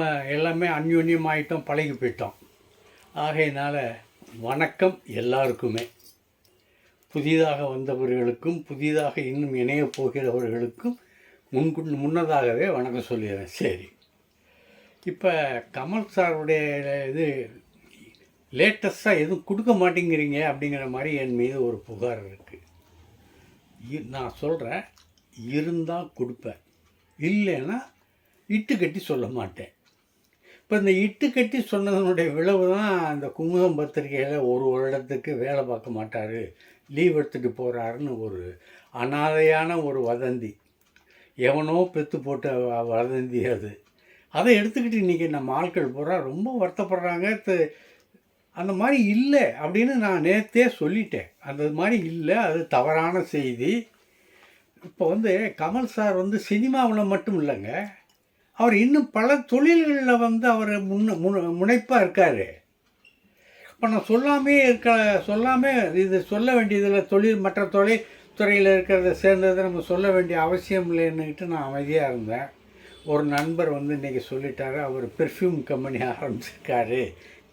நம்ம எல்லாமே அந்யோன்யமாயிட்டோம் பழகி போயிட்டோம். ஆகையினால் வணக்கம் எல்லாருக்குமே. புதிதாக வந்தவர்களுக்கும் புதிதாக இன்னும் இணையப் போகிறவர்களுக்கும் முன்கு முன்னதாகவே வணக்கம் சொல்லிடுறேன். சரி. இப்போ கமல் சாருடைய இது லேட்டஸ்ட்டாக எதுவும் கொடுக்க மாட்டேங்கிறீங்க அப்படிங்கிற மாதிரி என் மீது ஒரு புகார் இருக்குது நான் சொல்கிறேன் இருந்தால் கொடுப்பேன். இல்லைன்னா இட்டு கட்டி சொல்ல மாட்டேன். இப்போ இந்த இட்டு கட்டி சொன்னதனுடைய விளைவு தான் அந்த குமுதம் பத்திரிகையில் ஒரு வருடத்துக்கு வேலை பார்க்க மாட்டார் லீவ் எடுத்துகிட்டு போகிறாருன்னு ஒரு அனாதையான ஒரு வதந்தி. எவனோ பெத்து போட்ட வதந்தி அது. அதை எடுத்துக்கிட்டு இன்றைக்கி நம்ம ஆட்கள் பூரா ரொம்ப வருத்தப்படுறாங்க. த- அந்த மாதிரி இல்லை அப்படின்னு நான் நேற்றே சொல்லிட்டேன். அந்த மாதிரி இல்லை அது தவறான செய்தி. இப்போ வந்து கமல் சார் வந்து சினிமாவில் மட்டும் இல்லைங்க. அவர் இன்னும் பல தொழில்களில் வந்து அவர் முன்ன முன் முனைப்பாக இருக்கார். இப்போ நான் சொல்லாமே இருக்க சொல்லாமே இது சொல்ல வேண்டியதில் தொழில் மற்ற தொழில் துறையில் இருக்கிறத சேர்ந்ததை நம்ம சொல்ல வேண்டிய அவசியம் இல்லைன்னுக்கிட்டு நான் அமைதியாக இருந்தேன். ஒரு நண்பர் வந்து இன்றைக்கி சொல்லிட்டாரு அவர் பெர்ஃப்யூம் கம்பெனி ஆரம்பிச்சிருக்காரு.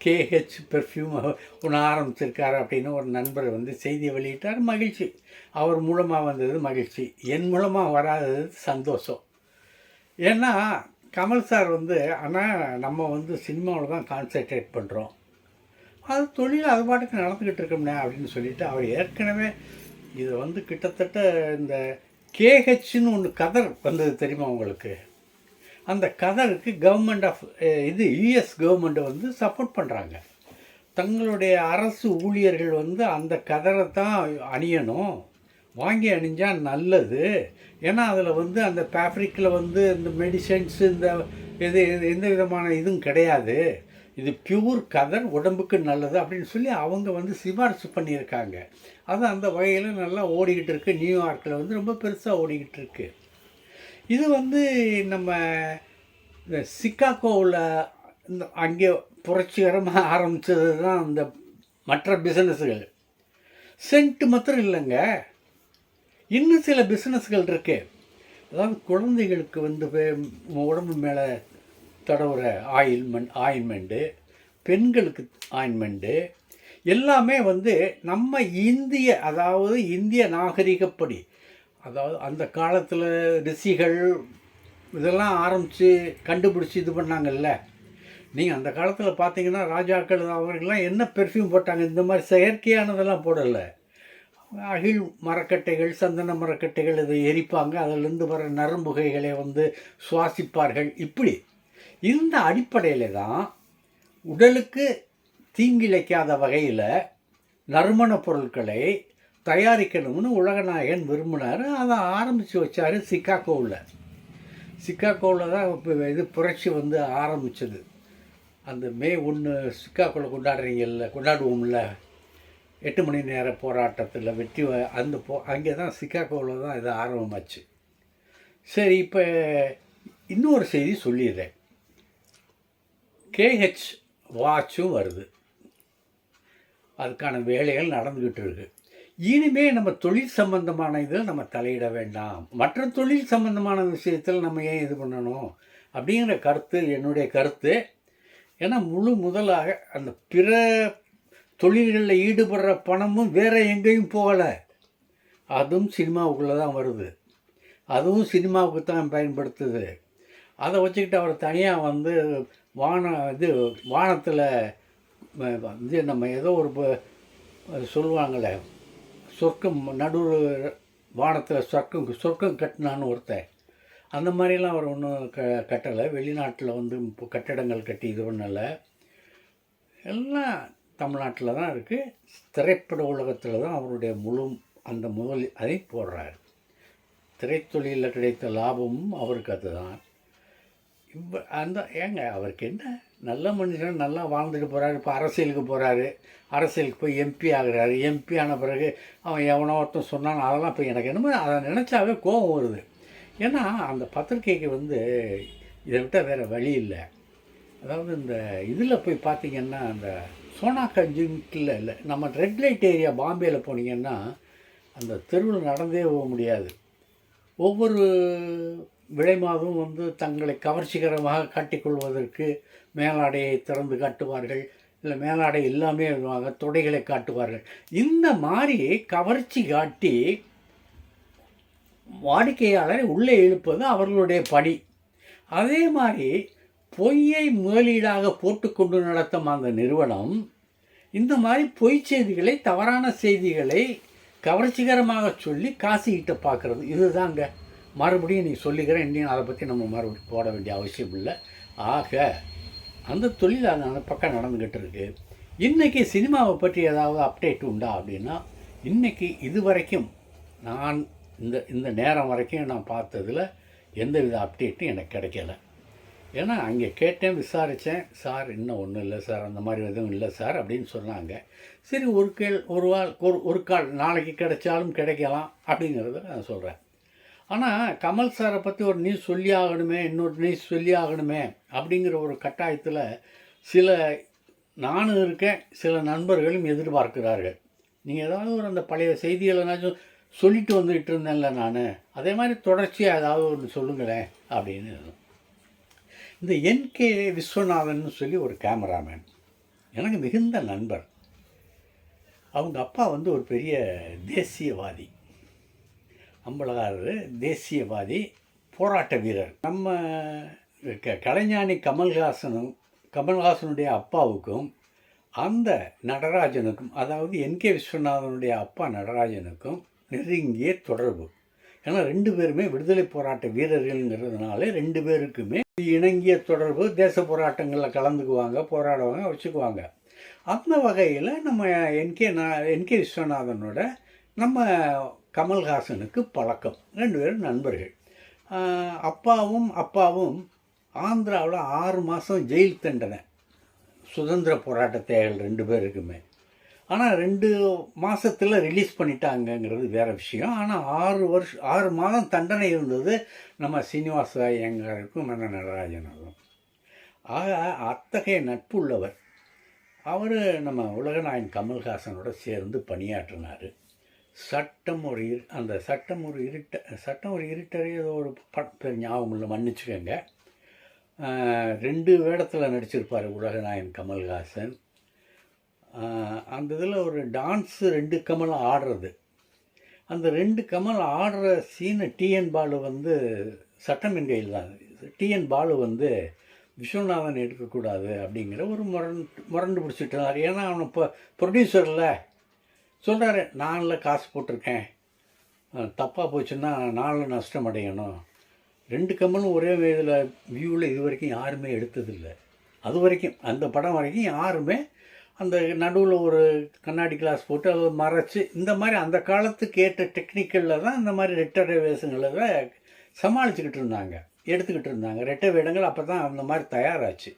கேஹெச் பெர்ஃப்யூம் ஒன்று ஆரம்பிச்சிருக்காரு அப்படின்னு ஒரு நண்பர் வந்து செய்தி வெளியிட்டார். மகிழ்ச்சி. அவர் மூலமாக வந்தது மகிழ்ச்சி. என் மூலமாக வராதது சந்தோஷம். ஏன்னா கமல் சார் வந்து ஆனால் நம்ம வந்து சினிமாவில் தான் கான்சென்ட்ரேட் பண்ணுறோம் அது தொழில் அது பாட்டுக்கு நடந்துக்கிட்டு இருக்கோம்னே அப்படின்னு சொல்லிட்டு அவர் ஏற்கனவே இதை வந்து கிட்டத்தட்ட இந்த கேஹெச்னு ஒன்று கதர் வந்தது தெரியுமா உங்களுக்கு? அந்த கதருக்கு கவர்மெண்ட் ஆஃப் இது யுஎஸ் கவர்மெண்ட் வந்து சப்போர்ட் பண்ணுறாங்க தங்களுடைய அரசு ஊழியர்கள் வந்து அந்த கதரை தான் அணியணும். வாங்கி அணிஞ்சால் நல்லது. ஏன்னா அதில் வந்து அந்த ஃபேப்ரிக்கில் வந்து இந்த மெடிசன்ஸ் இந்த இது எந்த விதமான இதுவும் கிடையாது. இது பியூர் கதர் உடம்புக்கு நல்லது அப்படின்னு சொல்லி அவங்க வந்து சிபாரிசு பண்ணியிருக்காங்க. அது அந்த வகையில் நல்லா ஓடிக்கிட்டு இருக்குது நியூயார்க்கில் வந்து ரொம்ப பெருசாக ஓடிக்கிட்டு இருக்குது இது வந்து நம்ம இந்த சிக்காகோவில் இந்த அங்கே புரட்சிகரமாக ஆரம்பித்தது தான் இந்த மற்ற பிஸ்னஸ்கள் சென்ட் மாத்திரம் இல்லைங்க. இன்னும் சில பிஸ்னஸ்கள் இருக்கு. அதாவது குழந்தைகளுக்கு வந்து உடம்பு மேலே தடவுற ஆயில்மெண்ட் ஆயின்மெண்ட்டு பெண்களுக்கு ஆயின்மெண்ட்டு எல்லாமே வந்து நம்ம இந்திய அதாவது இந்திய நாகரிகப்படி அதாவது அந்த காலத்தில் ரிஷிகள் இதெல்லாம் ஆரம்பித்து கண்டுபிடிச்சி இது பண்ணாங்கல்ல. நீங்கள் அந்த காலத்தில் பார்த்தீங்கன்னா ராஜாக்கள் அவர்கள்லாம் என்ன பெர்ஃப்யூம் போட்டாங்க? இந்த மாதிரி செயற்கையானதெல்லாம் போடலை. அகில் மரக்கட்டைகள் சந்தன மரக்கட்டைகள் இதை எரிப்பாங்க. அதிலிருந்து வர நரம்புகைகளை வந்து சுவாசிப்பார்கள். இப்படி இந்த அடிப்படையில் தான் உடலுக்கு தீங்கிழைக்காத வகையில் நறுமணப் பொருட்களை தயாரிக்கணும்னு உலகநாயகன் விரும்பினார். அதை ஆரம்பித்து வச்சார் சிக்காகோவில் சிக்காகோவில் தான் இப்போ இது புரட்சி வந்து ஆரம்பித்தது அந்த மே ஒன்று சிக்காகோவில் கொண்டாடுறீங்கல்ல கொண்டாடுவோம்ல. எட்டு மணி நேர போராட்டத்தில் வெற்றி வ- அந்த போ அங்கே தான் சிக்காகோவில் தான் இது ஆரம்பமாச்சு சரி இப்போ இன்னொரு செய்தி சொல்லிடுறேன் கேஹெச் வாட்சும் வருது. அதுக்கான வேலைகள் நடந்துக்கிட்டு இருக்கு இனிமே நம்ம தொழில் சம்பந்தமான இதில் நம்ம தலையிட வேண்டாம். மற்ற தொழில் சம்பந்தமான விஷயத்தில் நம்ம ஏன் இது பண்ணணும்? அப்படிங்கிற கருத்து என்னுடைய கருத்து. ஏன்னா முழு முதலாக அந்த பிற தொழில்களில் ஈடுபடுற பணமும் வேற எங்கேயும் போகலை. அதுவும் சினிமாவுக்குள்ளே தான் வருது. அதுவும் சினிமாவுக்கு தான் பயன்படுத்துது. அதை வச்சுக்கிட்டு அவர் தனியாக வந்து வான இது வானத்தில் இது நம்ம ஏதோ ஒரு சொல்லுவாங்களே சொர்க்கம் நடு வானத்தில் சொர்க்கம் சொர்க்கம் கட்டினான்னு ஒருத்தன். அந்த மாதிரிலாம் அவர் ஒன்றும் க கட்டலை. வெளிநாட்டில் வந்து கட்டடங்கள் கட்டி இது பண்ணலை. எல்லாம் தமிழ்நாட்டில் தான் இருக்குது திரைப்பட உலகத்தில் தான் அவருடைய முழு அந்த முதல் அதை போடுறாரு. திரைத்தொழிலில் கிடைத்த லாபமும் அவருக்கு அதுதான். இப்போ அந்த ஏங்க அவருக்கு என்ன? நல்ல மனுஷன் நல்லா வாழ்ந்துட்டு போகிறாரு இப்போ அரசியலுக்கு போகிறாரு அரசியலுக்கு போய் எம்பி ஆகுறாரு. எம்பி ஆன பிறகு அவன் எவனோ ஒருத்தன் சொன்னான். அதெல்லாம் இப்போ எனக்கு என்னமோ அதை நினச்சாவே கோபம் வருது. ஏன்னா அந்த பத்திரிக்கைக்கு வந்து இதை விட்டால் வேறு வழி இல்லை. அதாவது இந்த இதில் போய் பார்த்திங்கன்னா அந்த சோனாக்கஞ்சுங்கில் இல்லை. நம்ம ரெட் லைட் ஏரியா பாம்பேயில் போனீங்கன்னா அந்த தெருவில் நடந்தே போக முடியாது. ஒவ்வொரு விலைமாதும் வந்து தங்களை கவர்ச்சிகரமாக காட்டிக்கொள்வதற்கு மேலாடையை திறந்து காட்டுவார்கள். இல்லை மேலாடை எல்லாமே வருவாங்க தொடைகளை காட்டுவார்கள். இந்த மாதிரி கவர்ச்சி காட்டி வாடிக்கையாளரை உள்ளே இழுப்பது அவர்களுடைய பணி. அதே மாதிரி பொய்யை முதலீடாக போட்டுக்கொண்டு நடத்தும் அந்த நிறுவனம் இந்த மாதிரி பொய் செய்திகளை தவறான செய்திகளை கவர்ச்சிகரமாக சொல்லி காசு ஈட்ட பார்க்குறது. இதுதாங்க. மறுபடியும் நீ சொல்லிக்கிறேன் இன்னும் அதை பற்றி நம்ம மறுபடியும் போட வேண்டிய அவசியம் இல்லை. ஆக அந்த தொழில் அதனால் அந்த பக்கம் நடந்துக்கிட்டு இருக்கு. இன்றைக்கி சினிமாவை பற்றி ஏதாவது அப்டேட் உண்டா அப்படின்னா இன்றைக்கி இது வரைக்கும் நான் இந்த இந்த நேரம் வரைக்கும் நான் பார்த்ததில் எந்தவித அப்டேட்டும் எனக்கு கிடைக்கல. ஏன்னா அங்கே கேட்டேன் விசாரித்தேன் சார் இன்னும் ஒன்றும் இல்லை சார். அந்த மாதிரி எதுவும் இல்லை சார் அப்படின்னு சொன்னாங்க. சரி ஒரு கேள் ஒரு வால் ஒரு ஒரு கால் நாளைக்கு கிடைச்சாலும் கிடைக்கலாம் அப்படிங்கிறத நான் சொல்கிறேன் ஆனால் கமல் சாரை பற்றி ஒரு நியூஸ் சொல்லி ஆகணுமே இன்னொரு நியூஸ் சொல்லி ஆகணுமே அப்படிங்கிற ஒரு கட்டாயத்தில் சில நானும் இருக்கேன் சில நண்பர்களும் எதிர்பார்க்கிறார்கள். நீங்கள் ஏதாவது ஒரு அந்த பழைய செய்திகளனாச்சும் சொல்லிட்டு வந்துக்கிட்டு இருந்தேன்ல நான். அதே மாதிரி தொடர்ச்சியாக ஏதாவது ஒன்று சொல்லுங்களேன் அப்படின்னு. இந்த என் கே விஸ்வநாதன் சொல்லி ஒரு கேமராமேன். எனக்கு மிகுந்த நண்பர். அவங்க அப்பா வந்து ஒரு பெரிய தேசியவாதி. அம்பலகாரர் தேசியவாதி போராட்ட வீரர். நம்ம க கலைஞானி கமல்ஹாசனும் கமல்ஹாசனுடைய அப்பாவுக்கும் அந்த நடராஜனுக்கும் அதாவது என் கே விஸ்வநாதனுடைய அப்பா நடராஜனுக்கும் நெருங்கிய தொடர்பு. ஏன்னா ரெண்டு பேருமே விடுதலை போராட்ட வீரர்கள்ங்கிறதுனால ரெண்டு பேருக்குமே இணங்கிய தொடர்பு தேச போராட்டங்களில் கலந்துக்குவாங்க போராடுவாங்க வச்சுக்குவாங்க. அந்த வகையில் நம்ம என்கே நான் என்கே விஸ்வநாதனோட நம்ம கமல்ஹாசனுக்கு பழக்கம். ரெண்டு பேரும் நண்பர்கள். அப்பாவும் அப்பாவும் ஆந்திராவில் ஆறு மாதம் ஜெயில் தண்டனை. சுதந்திர போராட்ட தேவைகள் ரெண்டு பேருக்குமே. ஆனால் ரெண்டு மாதத்தில் ரிலீஸ் பண்ணிட்டாங்கங்கிறது வேறு விஷயம். ஆனால் ஆறு வருஷம் ஆறு மாதம் தண்டனை இருந்தது நம்ம சீனிவாச ஐயங்காருக்கும் மன்ன நடராஜனுக்கும் ஆக அத்தகைய நட்பு உள்ளவர் அவர் நம்ம உலகநாயன் கமல்ஹாசனோட சேர்ந்து பணியாற்றினார். சட்டம் ஒரு இரு அந்த சட்டம் ஒரு இருட்ட சட்டம் ஒரு இருட்டரே ஏதோ ஒரு பட் ஞாபகம் இல்லை மன்னிச்சுக்கோங்க. ரெண்டு வேடத்தில் நடிச்சிருப்பார் உலகநாயன் கமல்ஹாசன். அந்த இதில் ஒரு டான்ஸு ரெண்டு கமல் ஆடுறது. அந்த ரெண்டு கமல் ஆடுற சீனை டிஎன் பாலு வந்து சட்டமின் கையில் தான். டிஎன் பாலு வந்து விஸ்வநாதன் எடுக்கக்கூடாது அப்படிங்கிற ஒரு முரண் முரண்டு பிடிச்சிட்டார். ஏன்னா அவனை இப்போ ப்ரொடியூசரில் சொல்கிறாரு நானில் காசு போட்டிருக்கேன். தப்பாக போச்சுன்னா நாலு நஷ்டம் அடையணும். ரெண்டு கம்மலும் ஒரே இதில் வியூவில் இது வரைக்கும் யாருமே எடுத்ததில்லை. அது வரைக்கும் அந்த படம் வரைக்கும் யாருமே அந்த நடுவில் ஒரு கண்ணாடி கிளாஸ் போட்டு அதை மறைச்சு இந்த மாதிரி அந்த காலத்துக்கு ஏற்ற டெக்னிக்கலில் தான் இந்த மாதிரி ரெட்டடை வேஷங்களை தான் சமாளிச்சுக்கிட்டு இருந்தாங்க எடுத்துக்கிட்டு இருந்தாங்க. ரெட்டை வேடங்கள் அப்போ தான் அந்த மாதிரி தயாராச்சு.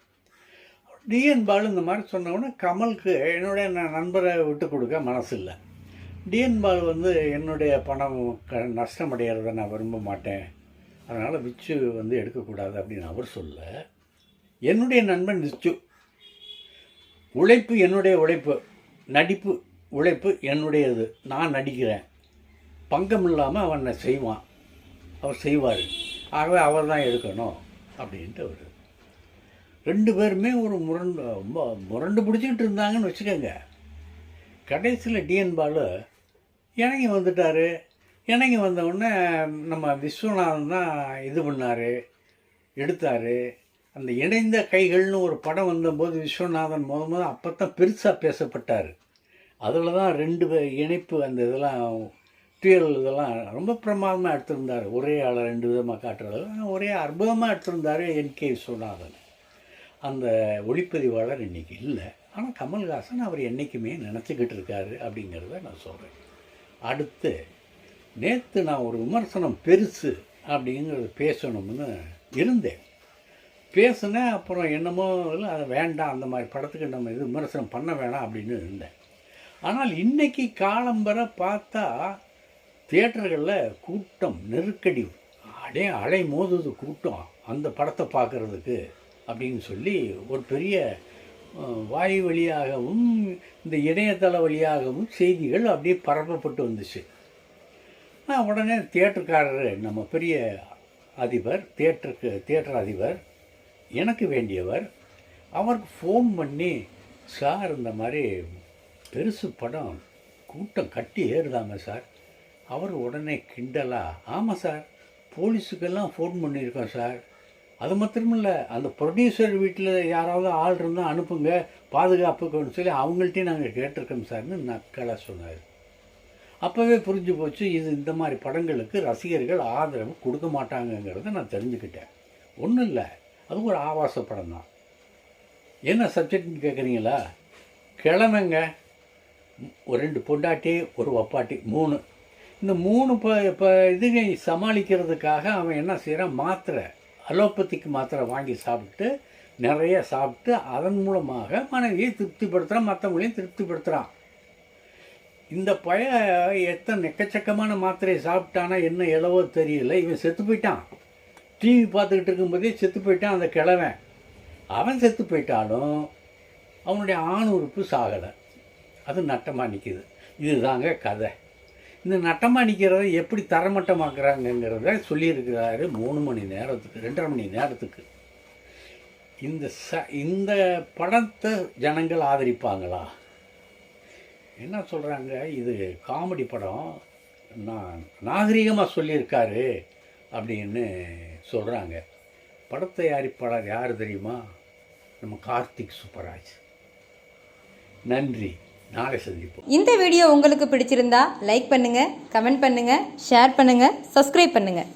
டிஎன் பாலு இந்த மாதிரி சொன்னவுடனே கமலுக்கு என்னுடைய நான் நண்பரை விட்டு கொடுக்க மனசு இல்லை. டிஎன் பாலு வந்து என்னுடைய பணம் க நஷ்டமடைகிறத நான் விரும்ப மாட்டேன். அதனால் விச்சு வந்து எடுக்கக்கூடாது அப்படின்னு அவர் சொல்ல என்னுடைய நண்பன் விச்சு உழைப்பு என்னுடைய உழைப்பு நடிப்பு உழைப்பு என்னுடையது. நான் நடிக்கிறேன். பங்கம் இல்லாமல் அவனை செய்வான். அவர் செய்வார். ஆகவே அவர் தான் எடுக்கணும் அப்படின்ட்டு அவர். ரெண்டு பேருமே ஒரு முரண்டு ரொம்ப முரண்டு பிடிச்சிக்கிட்டு இருந்தாங்கன்னு வச்சுக்கோங்க. கடைசியில் டிஎன் பாலு இணங்கி வந்துட்டார். இணங்கி வந்தவுடனே நம்ம விஸ்வநாதன் தான் இது பண்ணார் எடுத்தார். அந்த இணைந்த கைகள்னு ஒரு படம் வந்தபோது விஸ்வநாதன் முத முத அப்போ தான் பெருசாக பேசப்பட்டார். அதில் தான் ரெண்டு பே- இணைப்பு அந்த இதெல்லாம் டுயல் இதெல்லாம் ரொம்ப பிரமாதமாக எடுத்திருந்தார். ஒரே ஆளை ரெண்டு விதமாக காட்டுறதெல்லாம் ஒரே அற்புதமாக எடுத்திருந்தார் என்கே விஸ்வநாதன். அந்த ஒளிப்பதிவாளர் இன்னைக்கு இல்லை. ஆனால் கமல்ஹாசன் அவர் என்றைக்குமே நினச்சிக்கிட்டு இருக்காரு அப்படிங்கிறத நான் சொல்கிறேன் அடுத்து நேற்று நான் ஒரு விமர்சனம் பெருசு அப்படிங்கிறது பேசணும்னு இருந்தேன். பேசினேன் அப்புறம் என்னமோ இல்லை அது வேண்டாம் அந்த மாதிரி படத்துக்கு நம்ம இது விமர்சனம் பண்ண வேணாம் அப்படின்னு இருந்தேன். ஆனால் இன்னைக்கு காலம்பரை பார்த்தா தியேட்டர்களில் கூட்டம் நெருக்கடி அடே அலை மோதுது கூட்டம் அந்த படத்தை பார்க்குறதுக்கு அப்படின்னு சொல்லி ஒரு பெரிய வாய் வழியாகவும் இந்த இணையதள வழியாகவும் செய்திகள் அப்படியே பரப்பப்பட்டு வந்துச்சு. நான் உடனே தியேட்டர்காரர் நம்ம பெரிய அதிபர் தியேட்டருக்கு தியேட்டர் அதிபர் எனக்கு வேண்டியவர். அவருக்கு ஃபோன் பண்ணி சார் இந்த மாதிரி பெருசு படம் கூட்டம் கட்டி ஏறுதாங்க சார். அவர் உடனே கிண்டலா ஆமாம் சார் போலீஸுக்கெல்லாம் ஃபோன் பண்ணியிருக்கோம் சார். அது மாத்திரமில்ல அந்த ப்ரொடியூசர் வீட்டில் யாராவது ஆள் இருந்தால் அனுப்புங்க பாதுகாப்புக்குன்னு சொல்லி அவங்கள்ட்டையும் நாங்கள் கேட்டிருக்கோம் சார்னு நக்கலாக சொன்னார். அப்போவே புரிஞ்சு போச்சு இது இந்த மாதிரி படங்களுக்கு ரசிகர்கள் ஆதரவு கொடுக்க மாட்டாங்கங்கிறத நான் தெரிஞ்சுக்கிட்டேன். ஒன்றும் இல்லை அது ஒரு ஆபாச படம் தான். என்ன சப்ஜெக்ட்னு கேட்குறீங்களா கிழமைங்க. ஒரு ரெண்டு பொண்டாட்டி ஒரு வப்பாட்டி மூணு. இந்த மூணு இப்போ இப்போ இதுங்க சமாளிக்கிறதுக்காக அவன் என்ன செய்கிறான் மாத்திரை அலோபதிக்கு மாத்திரை வாங்கி சாப்பிட்டு நிறைய சாப்பிட்டு அதன் மூலமாக மனைவியை திருப்திப்படுத்துகிறான் மற்றவங்களையும் திருப்திப்படுத்துகிறான் இந்த பய எத்தனை எக்கச்சக்கமான மாத்திரையை சாப்பிட்டானா என்ன எளவோ தெரியல இவன் செத்து போயிட்டான். டிவி பார்த்துக்கிட்டு இருக்கும்போதே செத்து போயிட்டான் அந்த கிழவன். அவன் செத்து போயிட்டாலும் அவனுடைய ஆண் உறுப்பு சாகலை. அது நட்டமாக நிற்கிது இதுதாங்க கதை. இந்த நட்டமாக நிற்கிறத எப்படி தரமட்டமாக்குறாங்கங்கிறத சொல்லியிருக்கிறாரு மூணு மணி நேரத்துக்கு ரெண்டரை மணி நேரத்துக்கு. இந்த ச இந்த படத்தை ஜனங்கள் ஆதரிப்பாங்களா? என்ன சொல்கிறாங்க இது காமெடி படம். நான் நாகரிகமாக சொல்லியிருக்காரு அப்படின்னு சொல்கிறாங்க படத்தயாரிப்பாளர் யார் தெரியுமா? நம்ம கார்த்திக் சுப்பராஜ். நன்றி. நாளை சந்திப்போம். இந்த வீடியோ உங்களுக்கு பிடிச்சிருந்தா லைக் பண்ணுங்கள் கமெண்ட் பண்ணுங்கள் ஷேர் பண்ணுங்கள் சப்ஸ்கிரைப் பண்ணுங்கள்